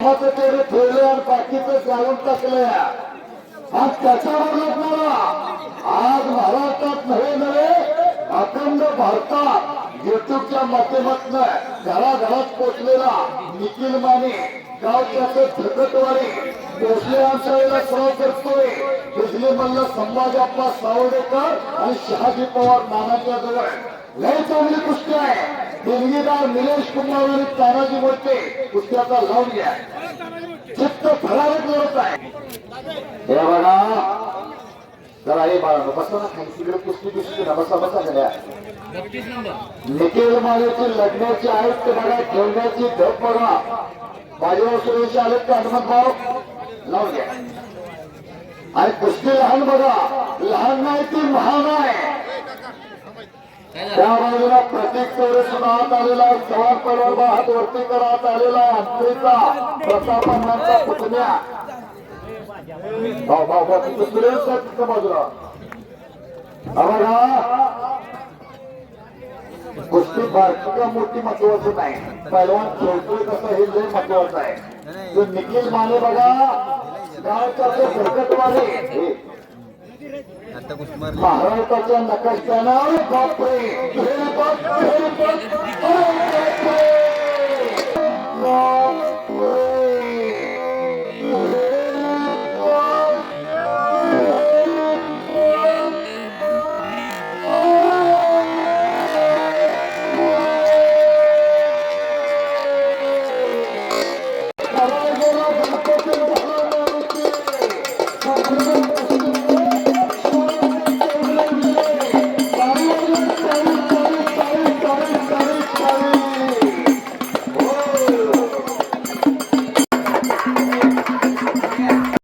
कामाचं तेवढे ठेवले आणि बाकीचं जाळून टाकले आज त्याच्यावर लग्नाला आज महाराष्ट्रात नव्हे नव्हे अखंड भारतात युट्यूबच्या माध्यमातून घराघरात पोचलेला निखिल माने गावच्या धकटवाडी भोसले आमच्यावेळेला सराव करतोय. बिजली मल्ल संभाजी आपला सावडेकर आणि शहाजी पवार नानाच्या जवळ. लय चांगली कुस्ती आहे. देणगीदार निलेश कुमार आणि तानाजी मोठे कुस्त्याचा लावून घ्या चित्त फरारक लढत आहे. हे बघा. जरा हे बाळा बसा ना खाली. तिकडे कुस्ती कुस्ती ना बसा बसा सगळ्या निखिल मालेची लढण्याचे आहेत ते बघा ठेवण्याची धप बघा. माझ्यावर सुरेश आले ते हनुमंत भाऊ? लावून घ्या. आणि कुस्ती लहान बघा. लहान नाही ती महान आहे. त्या बाजूला प्रतीक चौरे सुद्धा आलेला आहे. चव्हाण पलवार हात वरती करत आलेला आहे. हत्तीचा प्रताप अण्णांचा पुतण्या. सुरेश तिथं बाजूला. बघा कुस्ती बारकी का मोठी महत्वाचं नाही. पैलवान खेळतोय कसं हे लय महत्वाचं आहे. जो निखिल माने बघा. गावचा तो भरकटवाले हे महाराष्ट्राच्या